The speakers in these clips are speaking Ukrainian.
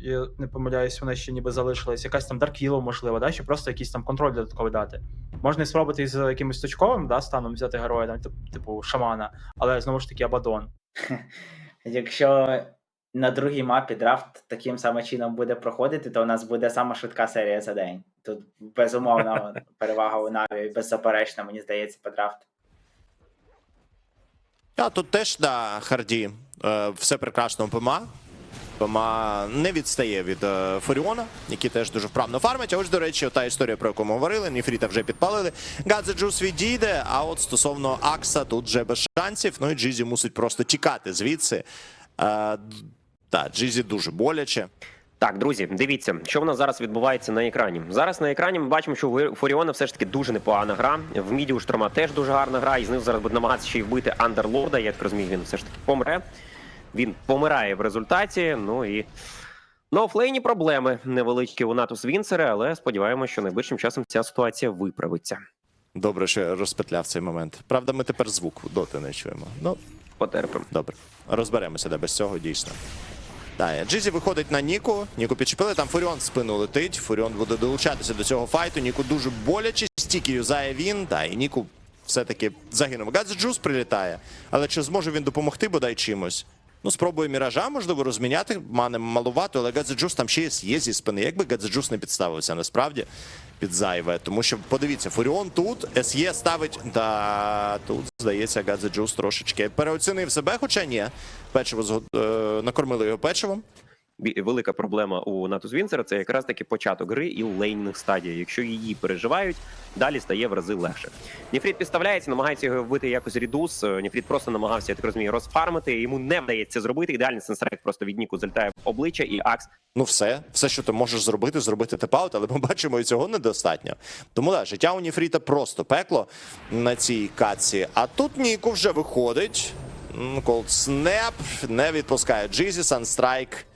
я не помиляюсь, вона ще ніби залишилась. Якась там Дарквіло, можливо, да? Чи просто якийсь там контроль додатковий дати. Можна і спробувати з якимось точковим да, станом взяти героя, там, типу шамана, але знову ж таки Абадон. Якщо на другій мапі драфт таким самим чином буде проходити, то у нас буде сама швидка серія за день. Тут безумовно перевага у Наві, беззаперечна, мені здається, по драфту. А тут теж да, Харді. Е, все прекрасно ПМА. ПМА не відстає від е, Форіона, який теж дуже вправно фармить. А ось, до речі, та історія, про яку ми говорили, Ніфріта вже підпалили. Гадзе Джус відійде, а от стосовно Акса тут вже без шансів. Ну і Джізі мусить просто тікати звідси. Е, так, Джізі дуже боляче. Так, друзі, дивіться, що в нас зараз відбувається на екрані. Зараз на екрані ми бачимо, що у Форіона все ж таки дуже непогана гра. В міді у Шторма теж дуже гарна гра, і з ним зараз буде намагатися ще й вбити Андерлорда. Я так розумію, він все ж таки помре. Він помирає в результаті. Ну і на офлейні проблеми невеличкі у Натус Вінцера, але сподіваємося, що найближчим часом ця ситуація виправиться. Добре, що я розпетляв цей момент. Правда, ми тепер звук доти не чуємо. Ну, Потерпимо. Добре, розберемося, де без цього дійсно. Так, Джизі виходить на Ніку. Ніку підчепили, там Фуріон в спину летить. Фуріон буде долучатися до цього файту. Ніку дуже боляче. Стільки юзає він. Та і Ніку все-таки загинув. Гадзе Джус прилітає. Але чи зможе він допомогти бодай чимось? Ну, спробує міража, можливо, розміняти. Мане малувато, але Гадзеджус там ще є зі спини. Якби Гадзеджус не підставився насправді під зайве. Тому що, подивіться, Фуріон тут, СЄ ставить. Та тут, здається, Гадзе Джус трошечки переоцінив себе, хоча ні. Печиво згод... е, накормили його печивом. Велика проблема у Натус Вінцера це якраз таки початок гри і лейнних стадій. Якщо її переживають, далі стає в рази легше. Ніфрід підставляється, намагається його вбити якось рідус. Е, Ніфрід просто намагався, я так розумію, розфармити. Йому не вдається зробити. Ідеальний сенстрайк просто від Ніку залітає в обличчя, і Акс Ну, все, все, що ти можеш зробити, зробити тепаут, але ми бачимо, і цього недостатньо. Тому да, життя у Ніфріта просто пекло на цій катці. А тут Ніку вже виходить. Колд Снеп не відпускає Джизі, Санстрайк.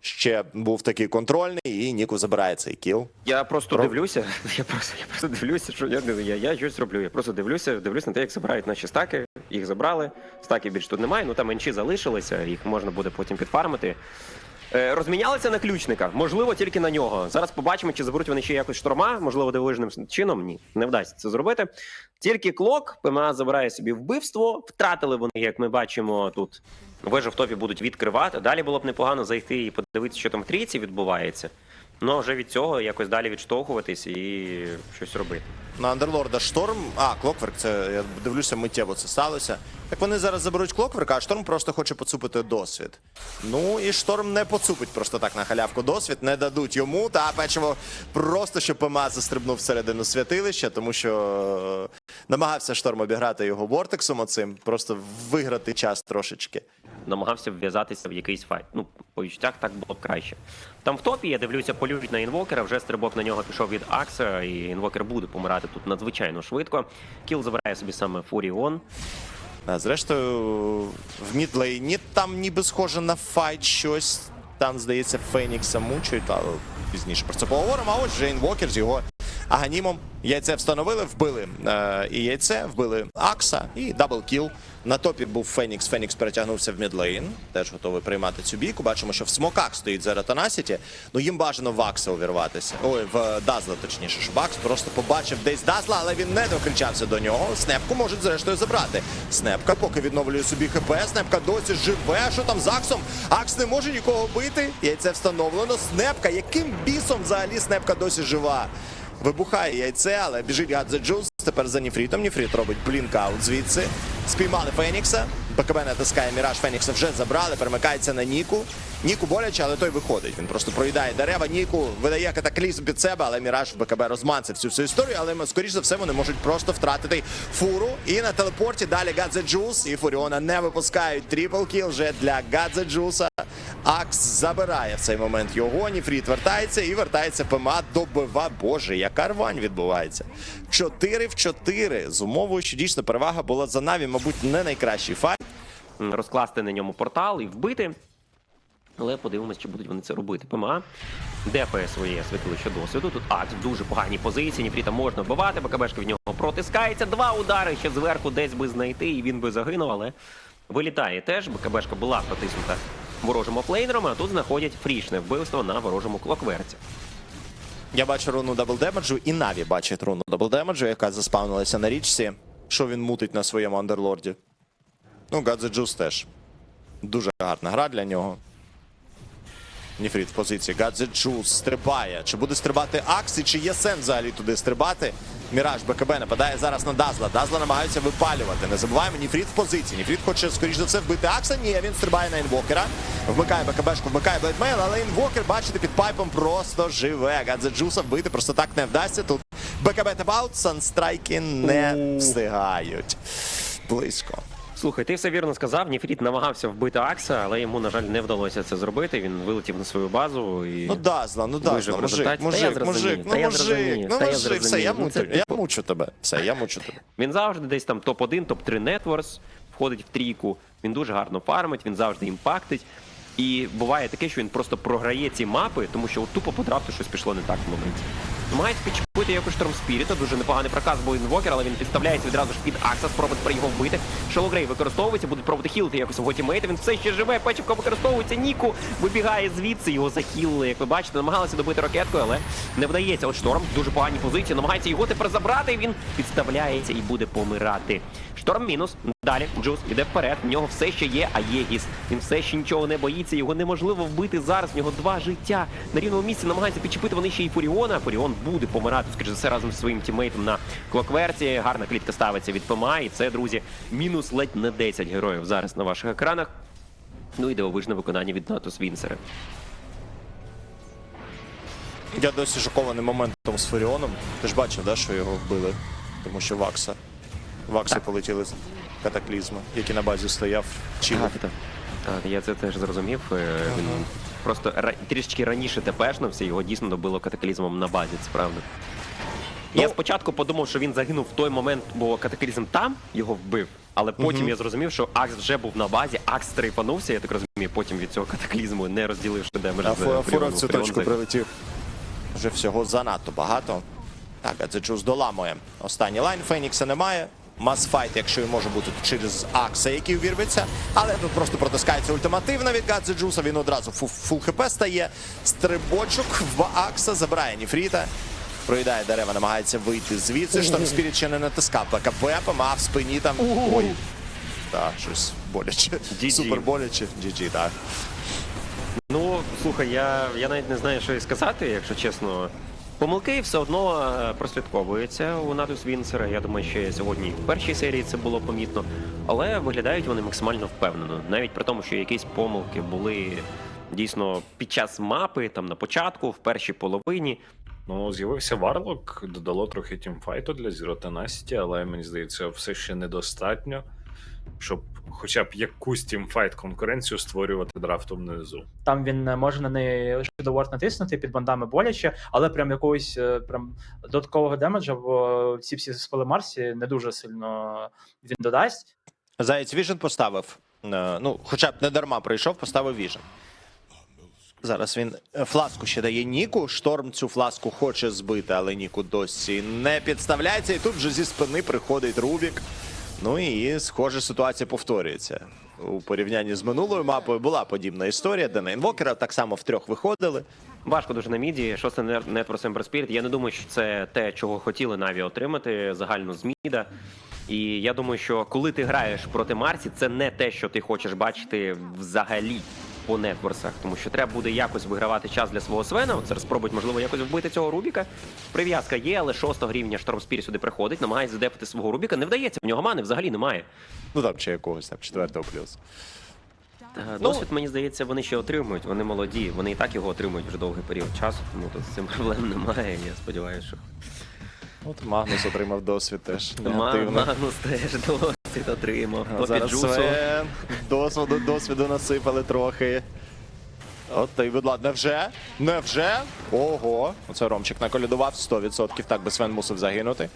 Ще був такий контрольний, і Ніку забирає цей кіл. Я просто Про- дивлюся. Я просто я просто дивлюся, що я я, я щось роблю. Я просто дивлюся, дивлюся на те, як забирають наші стаки. Їх забрали. Стаків більше тут немає. Ну там менші залишилися, їх можна буде потім підфармити. Е, розмінялися на ключника, можливо, тільки на нього. Зараз побачимо, чи заберуть вони ще якось шторма, можливо, дивовижним чином. Ні, не вдасться це зробити. Тільки клок, ПМА забирає собі вбивство. Втратили вони, як ми бачимо, тут вежу в топі будуть відкривати. Далі було б непогано зайти і подивитися, що там в трійці відбувається. Ну вже від цього якось далі відштовхуватись і щось робити. На Андерлорда Шторм. А, Клокверк, це я дивлюся, миттєво це сталося. Так вони зараз заберуть Клокверка, а Шторм просто хоче поцупити досвід. Ну і Шторм не поцупить просто так на халявку досвід, не дадуть йому. Та печиво просто щоб ПМА застрибнув всередину святилища, тому що намагався Шторм обіграти його вортексом оцим, просто виграти час трошечки. намагався вв'язатися в якийсь файт. Ну, по відчуттях так було б краще. Там в топі, я дивлюся, полюють на інвокера, вже стрибок на нього пішов від Акса, і інвокер буде помирати тут надзвичайно швидко. Кіл забирає собі саме Фуріон. А, зрештою, в мідлейні там ніби схоже на файт щось. Там, здається, Фенікса мучають, але пізніше про це поговоримо. А ось Джейн Вокер з його аганімом. Яйце встановили, вбили е, і яйце, вбили Акса і даблкіл. На топі був Фенікс. Фенікс перетягнувся в мідлейн. Теж готовий приймати цю бійку. Бачимо, що в смоках стоїть зараз. Ну їм бажано в Акса увірватися. Ой, в Дазла, точніше. ж. Бакс просто побачив десь Дазла, але він не докричався до нього. Снепку можуть зрештою забрати. Снепка поки відновлює собі ХП. Снепка досі живе. Що там з Аксом? Акс не може нікого бити. Яйце встановлено. Снепка. Яким бісом взагалі Снепка досі жива? Вибухає яйце, але біжить Гадзе Джуз. Тепер за Ніфрітом. Ніфріт робить блінкаут звідси. Спіймали Фенікса. БКБ натискає Міраж. Фенікса вже забрали. Перемикається на Ніку. Ніку боляче, але той виходить. Він просто проїдає дерева. Ніку видає катаклізм під себе, але Міраж в БКБ розманцив цю всю історію. Але скоріш за все вони можуть просто втратити фуру. І на телепорті далі Гадзе Джус. І Фуріона не випускають. Трипл кіл вже для Гадзе Джуса. Акс забирає в цей момент його. Ніфріт вертається і вертається ПМА добива. Боже, яка рвань відбувається. 4 в 4. З умовою, що дійсно перевага була за Наві, мабуть, не найкращий файт. Розкласти на ньому портал і вбити. Але подивимось, чи будуть вони це робити. ПМА дефає своє святилище досвіду. Тут Акс в дуже поганій позиції. Ніфріта можна вбивати, БКБшка в нього протискається. Два удари ще зверху десь би знайти, і він би загинув, але вилітає теж. БКБшка була протиснута ворожим офлейнером, а тут знаходять фрішне вбивство на ворожому клокверці. Я бачу руну даблдемеджу, і Наві бачить руну даблдемеджу, яка заспавнилася на річці. Що він мутить на своєму андерлорді? Ну, Гадзе Джус теж. Дуже гарна гра для нього. Ніфрід в позиції. Гадзе Джус стрибає. Чи буде стрибати Акс, і чи є сенс взагалі туди стрибати? Міраж БКБ нападає зараз на Дазла. Дазла намагаються випалювати. Не забуваємо, Ніфрід в позиції. Ніфрід хоче, скоріш за все, вбити Акса. Ні, він стрибає на інвокера. Вмикає БКБшку, вмикає Блейдмейл, але інвокер, бачите, під пайпом просто живе. Гадзе Джуса вбити просто так не вдасться. Тут БКБ табаут, санстрайки не встигають. Близько. Слухай, ти все вірно сказав. Ніфріт намагався вбити Акса, але йому, на жаль, не вдалося це зробити. Він вилетів на свою базу і. Ну Дазла, ну Дазла, Вижив в мужик. Та я мужик, мужик, ну та я мужик, ну та я мужик, все, я. Ну, мучу, це я мучу тебе. Все, я мучу тебе. Він завжди десь там топ-1, топ-3 нетворс, входить в трійку. Він дуже гарно фармить, він завжди імпактить. І буває таке, що він просто програє ці мапи, тому що от тупо по драфту щось пішло не так в моменті. Намагається підчепити якось Шторм Спіріта, дуже непоганий проказ був інвокер, але він підставляється відразу ж під Акса, спробує тепер його вбити. Шелогрей використовується, будуть пробувати хілити якось його тімейта. Він все ще живе, печівка використовується. Ніку вибігає звідси, його захілили. Як ви бачите, намагалися добити ракеткою, але не вдається. От шторм дуже погані позиції. Намагається його тепер забрати. і Він підставляється і буде помирати. Шторм мінус. Далі Джус іде вперед. В нього все ще є Аєгіс. Він все ще нічого не боїться. Його неможливо вбити зараз. В нього два життя. На рівному місці намагається підчепити вони ще й Фуріона. Фуріон буде помирати, за все, разом зі своїм тімейтом на клокверці. Гарна клітка ставиться від ПМА. І це, друзі, мінус ледь не 10 героїв зараз на ваших екранах. Ну і дивовижне виконання від Натус Вінсера. Я досі шокований моментом з Фуріоном. Ти ж бачив, да, що його вбили? Тому що Вакса. Вакси полетіли з катаклізми, який на базі стояв. Так, так. Так, я це теж зрозумів. Е, Він просто ра- трішечки раніше тепешнувся, його дійсно добило катаклізмом на базі, це правда. Ну- я спочатку подумав, що він загинув в той момент, бо катаклізм там його вбив. Але потім я зрозумів, що Акс вже був на базі, Акс стрейфанувся, я так розумію, потім від цього катаклізму, не розділивши демедж А з фу- фура в цю точку прилетів. Вже всього занадто багато. Так, а це Джус доламує. Останній лайн Фенікса немає. Масфайт, якщо і може бути через Акса, який увірветься. Але тут просто протискається ультимативна від Гадзе Джуса. Він одразу фу- фул хп стає. Стрибочок в Акса забирає Ніфріта. Проїдає дерева, намагається вийти звідси. Штам Спіріт ще не натискав ПКП, а в спині там. Ой. Так, щось боляче. Супер боляче. GG, так. Ну, слухай, я, я навіть не знаю, що і сказати, якщо чесно. Помилки все одно е, прослідковуються у Натус Вінсера. Я думаю, що сьогодні в першій серії це було помітно. Але виглядають вони максимально впевнено. Навіть при тому, що якісь помилки були дійсно під час мапи, там на початку, в першій половині. Ну, з'явився Варлок, додало трохи тімфайту для Zero Tenacity, але мені здається, все ще недостатньо, щоб хоча б якусь тімфайт конкуренцію створювати драфтом внизу. Там він е, може на неї лише Ward натиснути під бандами боляче, але прям якогось е, прям додаткового демеджа в ці всі спели Марсі не дуже сильно він додасть. Заєць Віжен поставив. Е, Ну, хоча б не дарма прийшов, поставив Віжен. Зараз він фласку ще дає Ніку. Шторм цю фласку хоче збити, але Ніку досі не підставляється. І тут вже зі спини приходить Рубік. Ну і схоже, ситуація повторюється. У порівнянні з минулою мапою була подібна історія, де на інвокера так само втрьох виходили. Важко дуже на міді. Шосте Network Ember Spirit. Я не думаю, що це те, чого хотіли Наві отримати загально з міда. І я думаю, що коли ти граєш проти Марсі, це не те, що ти хочеш бачити взагалі по нетворсах, тому що треба буде якось вигравати час для свого Свена. Це спробують, можливо, якось вбити цього Рубіка. Прив'язка є, але шостого рівня Шторм Спір сюди приходить, намагається задефати свого Рубіка. Не вдається, в нього мани взагалі немає. Ну там чи якогось там четвертого плюс. Та, Досвід, мені здається, вони ще отримують. Вони молоді. Вони і так його отримують вже довгий період часу, тому тут з цим проблем немає. Я сподіваюся, що От Магнус отримав досвід теж. Негативно. Магнус теж досвід отримав. А Зараз. Свен. Досвіду, досвіду насипали трохи. От та й будь ласка, невже? Невже? Ого. Оце Ромчик наколядував 100%. Так би Свен мусив загинути.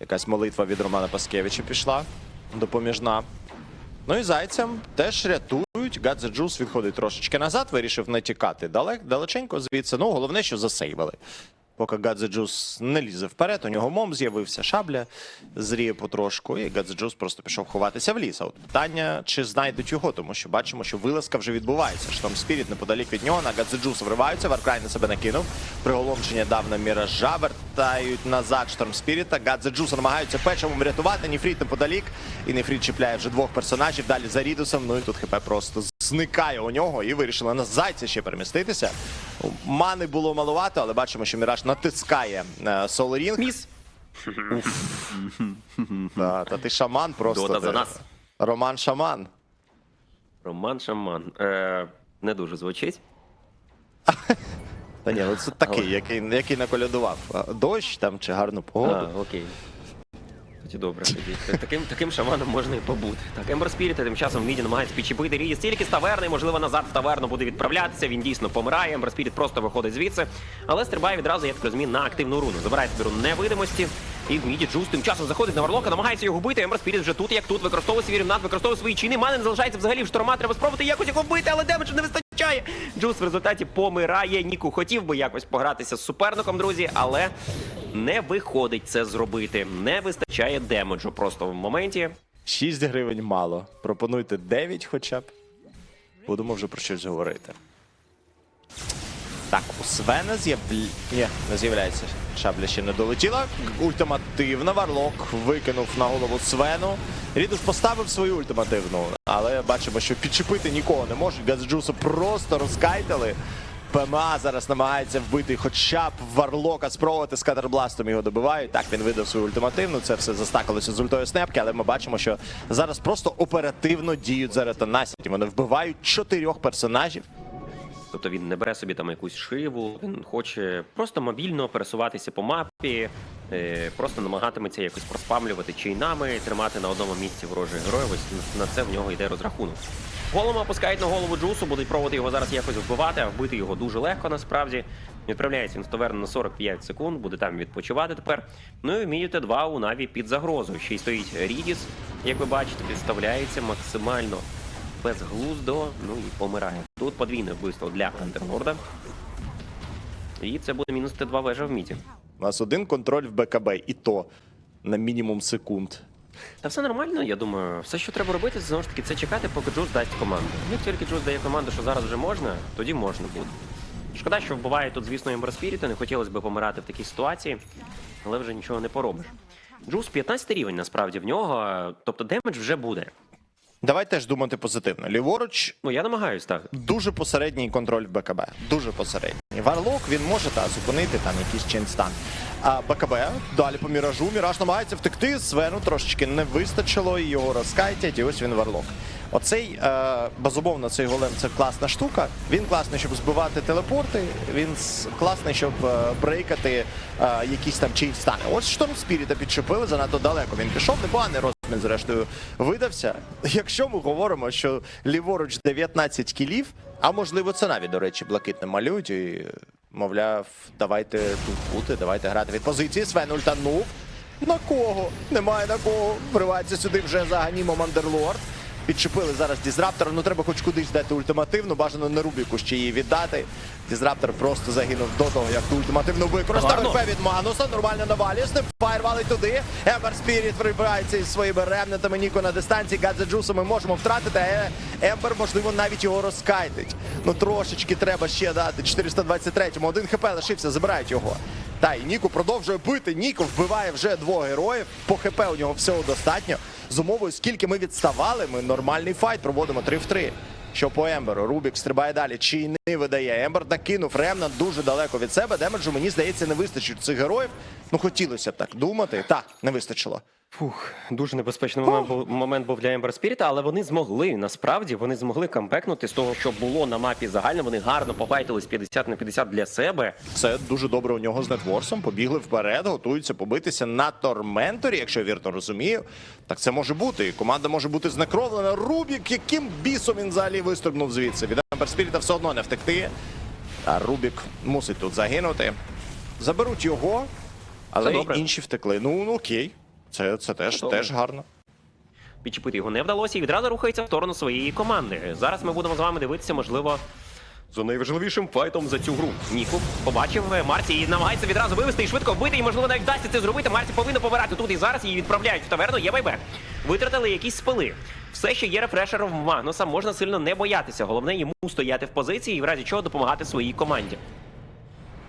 Якась молитва від Романа Паскевича пішла. Допоміжна. Ну і зайцям теж рятують. Гадзе Джус відходить трошечки назад, вирішив не тікати далек, далеченько звідси. Ну, головне, що засейвили. Поки Гадзеджус не лізе вперед, у нього мом з'явився, шабля зріє потрошку, і Гадзеджус просто пішов ховатися в ліс. А от питання, чи знайдуть його, тому що бачимо, що вилазка вже відбувається. Штом Спіріт неподалік від нього на Гадзеджуса вриваються, Варкрай на себе накинув. Приголомшення дав на міража, вертають назад Шторм Спіріта. Гадзеджуса намагаються печивом врятувати. Ніфріт неподалік. І Ніфріт чіпляє вже двох персонажів. Далі за Рідусом. Ну і тут ХП просто зникає у нього і вирішили на зайця ще переміститися. Мани було маловато, але бачимо, що Міраж натискає е, Солерінг. Міс. Та, та ти шаман просто. Дота ти. за нас. Роман Шаман. Роман Шаман. Е, не дуже звучить. Та ні, ну це такий, Але- який, який наколядував. Дощ там чи гарну А, окей. Тоді добре, тоді. Таким, таким шаманом можна і побути. Так, Ембер Спіріт тим часом в міді намагається підчепити Ріді стільки з таверни, можливо, назад в таверну буде відправлятися. Він дійсно помирає. Ембер Спіріт просто виходить звідси, але стрибає відразу як змін на активну руну. Забирає собі руну невидимості. І в міді Джус тим часом заходить на варлока, намагається його вбити. Ембер Спіріт вже тут, як тут, використовує свій рівнат, використовує свої чини. Мани не залишається взагалі в шторма. Треба спробувати якось його вбити, але демеджу не вистачає. Джус в результаті помирає. Ніку хотів би якось погратися з суперником, друзі, але не виходить це зробити. Не вистачає демеджу просто в моменті. 6 гривень мало. Пропонуйте 9 хоча б. Будемо вже про щось говорити. Так, у Свена з'являється. Шабля ще не долетіла. Ультимативна. Варлок викинув на голову Свену. Рідус поставив свою ультимативну, але бачимо, що підчепити нікого не може. Газджуса просто розкайтили. ПМА зараз намагається вбити хоча б Варлока, спробувати з катербластом його добивають. Так, він видав свою ультимативну. Це все застакалося з ультою снепки, але ми бачимо, що зараз просто оперативно діють зараз Танасіті. Вони вбивають чотирьох персонажів. Тобто він не бере собі там якусь шиву, він хоче просто мобільно пересуватися по мапі, е, просто намагатиметься якось проспамлювати чайнами, тримати на одному місці ворожих героїв. Ось на це в нього йде розрахунок. Голому опускають на голову Джусу, будуть пробувати його зараз якось вбивати, а вбити його дуже легко насправді. Відправляється він в таверну на 45 секунд, буде там відпочивати тепер. Ну і вміють Т2 у Наві під загрозою. Ще й стоїть Рідіс, як ви бачите, підставляється максимально безглуздо, ну і помирає. Тут подвійне вбивство для Андерлорда. І це буде мінус Т2 вежа в міді. У нас один контроль в БКБ, і то на мінімум секунд. Та все нормально, я думаю. Все, що треба робити, це знову ж таки це чекати, поки Джус дасть команду. Як тільки Джус дає команду, що зараз вже можна, тоді можна буде. Шкода, що вбиває тут, звісно, Ембер Спіріта, не хотілося б помирати в такій ситуації, але вже нічого не поробиш. Джус 15 рівень насправді в нього, тобто демедж вже буде. Давай теж думати позитивно. Ліворуч Ну я намагаюсь так. дуже посередній контроль в БКБ. Дуже посередній. Варлок він може та зупинити там якийсь чинстан. А БКБ далі по міражу. Міраж намагається втекти. Свену трошечки не вистачило, і його розкайтять, і ось він варлок. Оцей е, безумовно, цей голем це класна штука. Він класний, щоб збивати телепорти. Він класний, щоб е, брейкати е, якісь там чейнстани. Ось шторм Спіріта підчепили занадто далеко. Він пішов, непоганий розмін, зрештою, видався. Якщо ми говоримо, що ліворуч 19 кілів, а можливо, це навіть, до речі, блакитне малюють і, мовляв, давайте тут бути, давайте грати від позиції. Свен ультанув. На кого? Немає на кого. Вривається сюди вже за ганімом Андерлорд. Підчепили зараз Дізраптора, ну треба хоч кудись дати ультимативну, бажано на Рубіку ще її віддати. Дізраптор просто загинув до того, як ту ультимативну використав. РП від Мануса, нормально навалює, Снепфайр валить туди. Ембер Спіріт вибирається із своїми ремнетами Ніко на дистанції. Гадзе Джуса ми можемо втратити, а Ембер, можливо, навіть його розкайтить. Ну трошечки треба ще дати. 423-му. Один хп лишився, забирають його. Та і Ніку продовжує бити. Ніко вбиває вже двох героїв. По хп у нього всього достатньо. З умовою, скільки ми відставали, ми нормальний файт проводимо 3 в 3. Що по Емберу? Рубік стрибає далі. Чи не видає? Ембер накинув Ремнан дуже далеко від себе. Демеджу, мені здається, не вистачить цих героїв. Ну хотілося б так думати. Так, не вистачило. Фух, дуже небезпечний момент був, момент був для Ембер Спіріта, але вони змогли, насправді, вони змогли камбекнути з того, що було на мапі загально. Вони гарно пофайтились 50 на 50 для себе. Це дуже добре у нього з нетворсом. Побігли вперед, готуються побитися на Торменторі, якщо я вірно розумію. Так це може бути. І команда може бути знекровлена. Рубік, яким бісом він взагалі вистрибнув звідси. Від Ембер Спіріта все одно не втекти. А Рубік мусить тут загинути. Заберуть його, але інші втекли. Ну, ну окей. Це, це теж, добре. теж гарно. Підчепити його не вдалося і відразу рухається в сторону своєї команди. Зараз ми будемо з вами дивитися, можливо, за найважливішим файтом за цю гру. Ніку побачив е, Марсі і намагається відразу вивести і швидко вбити, і можливо навіть вдасться це зробити. Марсі повинна помирати тут і зараз її відправляють в таверну. Є байбек. Витратили якісь спили. Все, що є рефрешером в Магнуса, можна сильно не боятися. Головне йому стояти в позиції і в разі чого допомагати своїй команді.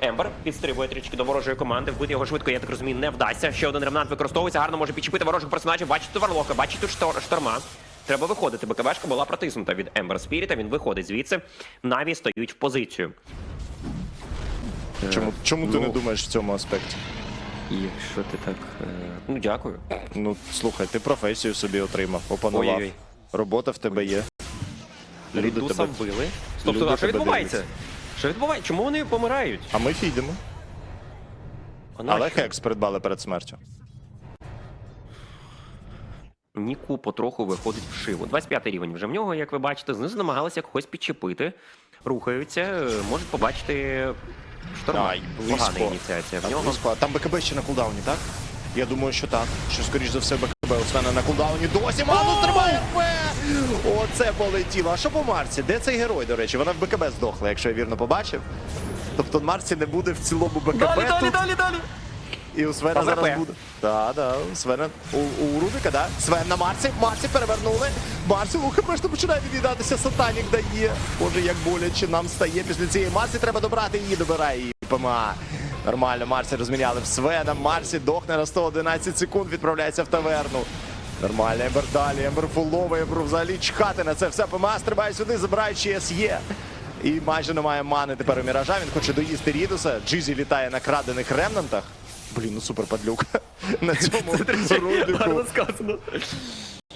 Ембер підстрибує трішки до ворожої команди. Вбити його швидко, я так розумію, не вдасться. Ще один ремнант використовується, гарно може підчепити ворожих персонажів. Бачите Варлока, бачите шторма. Треба виходити. БКБшка була протиснута від Ембер Спіріта. Він виходить звідси. Наві стають в позицію. Чому, чому ти ну. не думаєш в цьому аспекті? Якщо ти так. е, Ну дякую. Ну, слухай, ти професію собі отримав, опанував. Ой-ой-ой. Робота в тебе є. Люди Рідуса тебе... вбили. А що відбувається? дивляться. Що відбувається? Чому вони помирають? А ми фідемо. А Але хекс придбали перед смертю. Ніку потроху виходить в шиву. 25 рівень вже в нього, як ви бачите, знизу намагалися когось підчепити. Рухаються, можуть побачити шторма. Ай, близько. Погана ініціація в Так, нього. близько. Там БКБ ще на кулдауні, так? Я думаю, що так. Що, скоріш за все, БКБ у Свена на кулдауні досі. Ману тримає! Оце полетіло. А що по Марсі? Де цей герой, до речі? Вона в БКБ здохла, якщо я вірно побачив. Тобто Марсі не буде в цілому БКБ Далі, далі, тут. далі, далі. І у Свена зараз буде. Так, так, у Свена у, у Рубіка, да? Свен на Марсі. Марсі перевернули. Марсі у ХП що починає від'їдатися. Сатанік дає. Боже, як боляче нам стає після цієї Марсі. Треба добрати її, добирає її. ПМА. Нормально, Марсі розміняли в Свена. Марсі дохне на 111 секунд, відправляється в таверну. Нормально, Ембер далі, Ембер фуловий, Ембер взагалі чхати на це все. ПМА стрибає сюди, забираючи СЄ. І майже немає мани тепер у Міража. Він хоче доїсти Рідуса. Джизі літає на крадених ремнантах. Блін, ну супер падлюк. На цьому ролику. Сказано.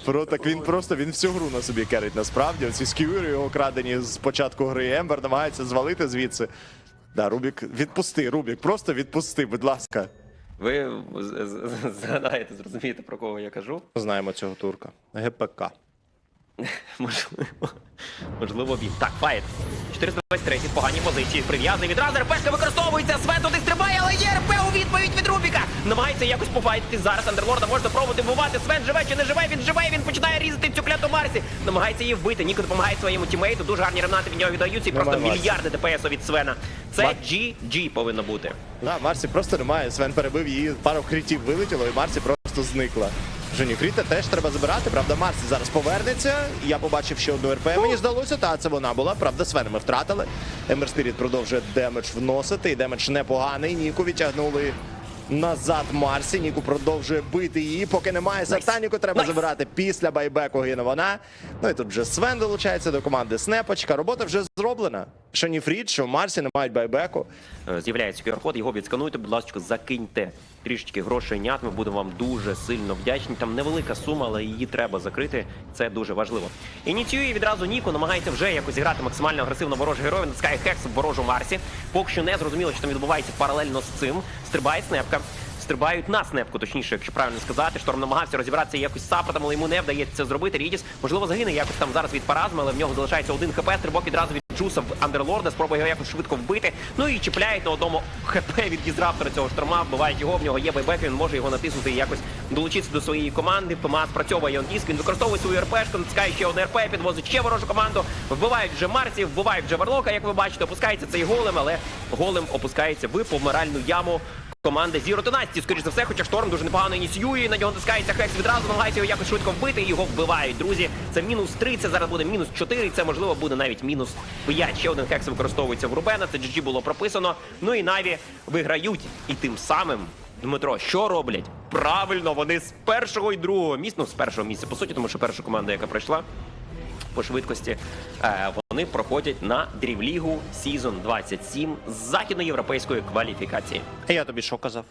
Про так він просто він всю гру на собі керить насправді. Оці скюри його крадені з початку гри. Ембер намагається звалити звідси. Да, Рубік, відпусти, Рубік, просто відпусти, будь ласка. Ви згадаєте, зрозумієте, про кого я кажу? Знаємо цього турка. ГПК. Можливо, можливо, він. Так, файт. 423 в поганій позиції. Прив'язаний відразу. РПшка використовується. Свен туди стрибає, але є РП у відповідь від Рубіка. Намагається якось пофайтити зараз. Андерлорда можна пробувати вбивати. Свен живе чи не живе? Він живе. Він починає різати цю кляту Марсі. Намагається її вбити. Ніко допомагає своєму тімейту. Дуже гарні ремнати від нього віддаються. І Немає просто Марсі. мільярди ДПС від Свена. Це Мар- GG повинно бути. Да, Марсі просто немає. Свен перебив її, пару критів вилетіло, і Марсі просто зникла. Женіфріта теж треба забирати. Правда, Марсі зараз повернеться. Я побачив ще одну РП. Мені здалося, та це вона була. Правда, Свен ми втратили. Емер Спіріт продовжує демедж вносити. І демедж непоганий. Ніку відтягнули назад Марсі. Ніку продовжує бити її. Поки немає сатаніку, треба забирати після байбеку гине вона. Ну і тут вже Свен долучається до команди Снепочка. Робота вже зроблена. Що Ніфрід, що Марсі не мають байбеку. Е, З'являється QR-код, його відскануйте, будь ласка, закиньте трішечки грошей нят. Ми будемо вам дуже сильно вдячні. Там невелика сума, але її треба закрити. Це дуже важливо. Ініціює відразу Ніко, намагається вже якось зіграти максимально агресивно ворожий герой. Натискає хекс в ворожу Марсі. Поки що не зрозуміло, що там відбувається паралельно з цим. Стрибає снепка. Стрибають на снепку, точніше, якщо правильно сказати. Шторм намагався розібратися якось з саппортом, але йому не вдається це зробити. Рідіс, можливо, загине якось там зараз від паразми, але в нього залишається один хп. Стрибок відразу від Джуса в Андерлорда, спробує його якось швидко вбити. Ну і чіпляють на одному хп від дізраптора цього шторма, вбивають його, в нього є байбек, він може його натиснути і якось долучитися до своєї команди. ПМА спрацьовує он він використовує свою РПшку, натискає ще одне РП, підвозить ще ворожу команду. Вбивають вже Марсі, вбивають вже Варлока, як ви бачите, опускається цей голем, але голем опускається в помиральну яму. Команда Zero Dynasty, скоріш за все, хоча шторм дуже непогано ініціює. На нього натискається хекс відразу, намагається його якось швидко вбити, його вбивають. Друзі, це мінус 3, це зараз буде мінус 4, це можливо буде навіть мінус 5. Ще один хекс використовується в Рубена. Це GG було прописано. Ну і Наві виграють. І тим самим. Дмитро, що роблять? Правильно, вони з першого і другого місця, ну з першого місця, по суті, тому що перша команда, яка пройшла по швидкості, е, вони проходять на Дрівлігу Season 27 з західноєвропейської кваліфікації. Я тобі що казав?